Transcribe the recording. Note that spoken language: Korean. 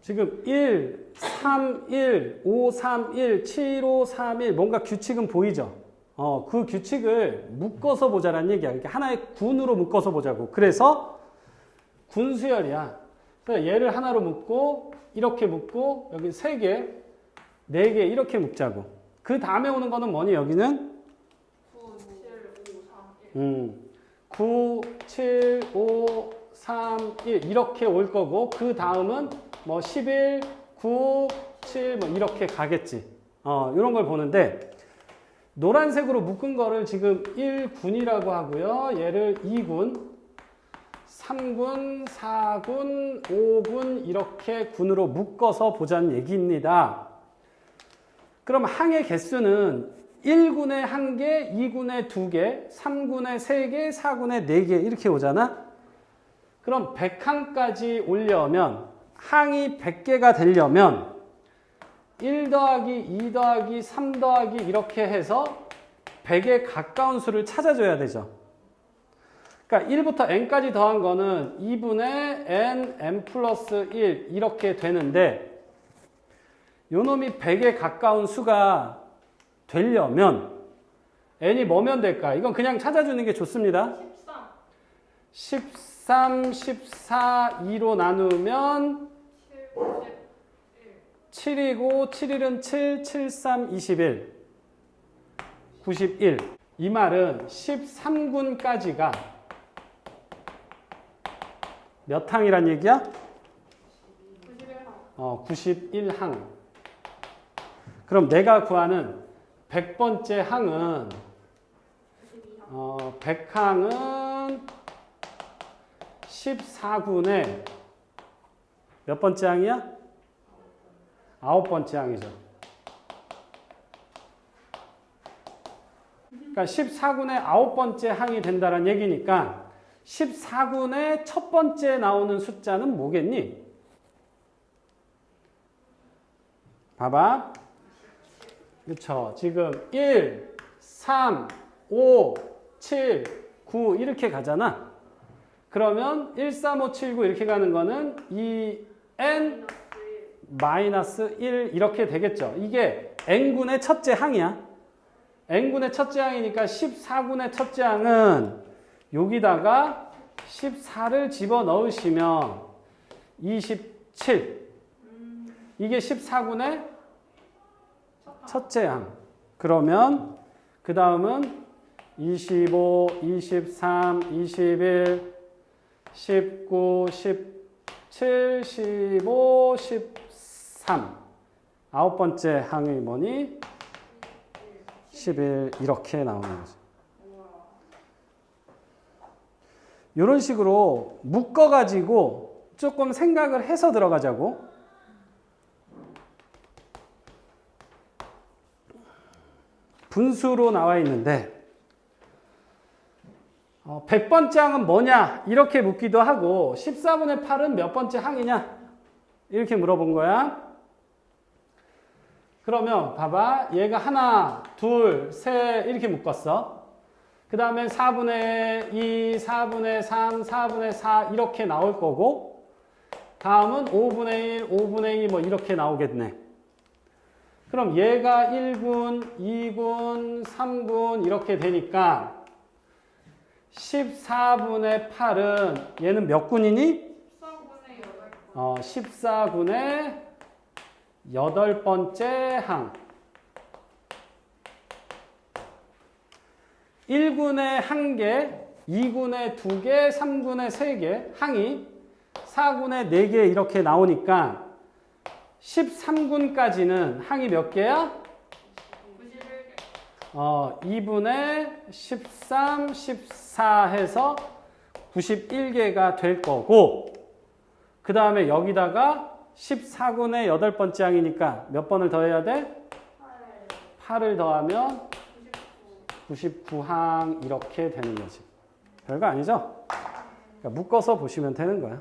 지금 1, 3, 1, 5, 3, 1, 7, 5, 3, 1 뭔가 규칙은 보이죠? 어, 그 규칙을 묶어서 보자는 얘기야. 이렇게 하나의 군으로 묶어서 보자고. 그래서 군수열이야. 그래서 얘를 하나로 묶고 이렇게 묶고 여기 세 개, 네 개 이렇게 묶자고. 그 다음에 오는 거는 뭐니? 여기는 9, 7, 5, 3, 1. 음, 9, 7, 5, 3, 1 이렇게 올 거고 그 다음은 뭐 11, 9, 7 뭐 이렇게 가겠지. 어, 이런 걸 보는데 노란색으로 묶은 거를 지금 1군이라고 하고요. 얘를 2군, 3군, 4군, 5군 이렇게 군으로 묶어서 보자는 얘기입니다. 그럼 항의 개수는 1군에 1개, 2군에 2개, 3군에 3개, 4군에 4개 이렇게 오잖아? 그럼 100항까지 올려면 항이 100개가 되려면 1 더하기 2 더하기 3 더하기 이렇게 해서 100에 가까운 수를 찾아줘야 되죠. 그러니까 1부터 n까지 더한 거는 2분의 n, n 플러스 1 이렇게 되는데 요 놈이 100에 가까운 수가 되려면 n이 뭐면 될까? 이건 그냥 찾아주는 게 좋습니다. 13, 13, 14, 2로 나누면 7, 1. 7이고 7일은 7, 7, 3, 21. 91. 이 말은 13군까지가 몇 항이란 얘기야? 91항. 어, 91항. 그럼 내가 구하는 100번째 항은 92항. 어, 100항은 14군의 몇 번째 항이야? 아홉 번째 항이죠. 그러니까 14군의 아홉 번째 항이 된다는 얘기니까 14군의 첫 번째 나오는 숫자는 뭐겠니? 봐봐. 그렇죠. 지금 1, 3, 5, 7, 9 이렇게 가잖아. 그러면 1, 3, 5, 7, 9 이렇게 가는 거는 2, n 마이너스 1. 마이너스 1 이렇게 되겠죠. 이게 n군의 첫째 항이야. n군의 첫째 항이니까 14군의 첫째 항은 여기다가 14를 집어 넣으시면 27. 이게 14군의 첫째 항. 그러면 그 다음은 25, 23, 21, 19, 17, 15, 13. 아홉 번째 항이 뭐니? 11 이렇게 나오는 거죠. 이런 식으로 묶어가지고 조금 생각을 해서 들어가자고. 분수로 나와 있는데 어, 100번째 항은 뭐냐? 이렇게 묻기도 하고 14분의 8은 몇 번째 항이냐? 이렇게 물어본 거야. 그러면 봐봐. 얘가 하나, 둘, 셋 이렇게 묶었어. 그 다음에 4분의 2, 4분의 3, 4분의 4 이렇게 나올 거고 다음은 5분의 1, 5분의 2 뭐 이렇게 나오겠네. 그럼 얘가 1군, 2군, 3군 이렇게 되니까 14분의 8은 얘는 몇 군이니? 14분의 8. 어, 14군의 여덟 번째 항. 1군에 1개, 2군에 2개, 3군에 3개, 항이 4군에 4개 이렇게 나오니까 13군까지는 항이 몇 개야? 91개. 어, 2분의 13, 14 해서 91개가 될 거고, 그 다음에 여기다가 14군의 여덟 번째 항이니까 몇 번을 더해야 돼? 8. 8을 더하면 99. 99항 이렇게 되는 거지. 별거 아니죠? 그러니까 묶어서 보시면 되는 거야.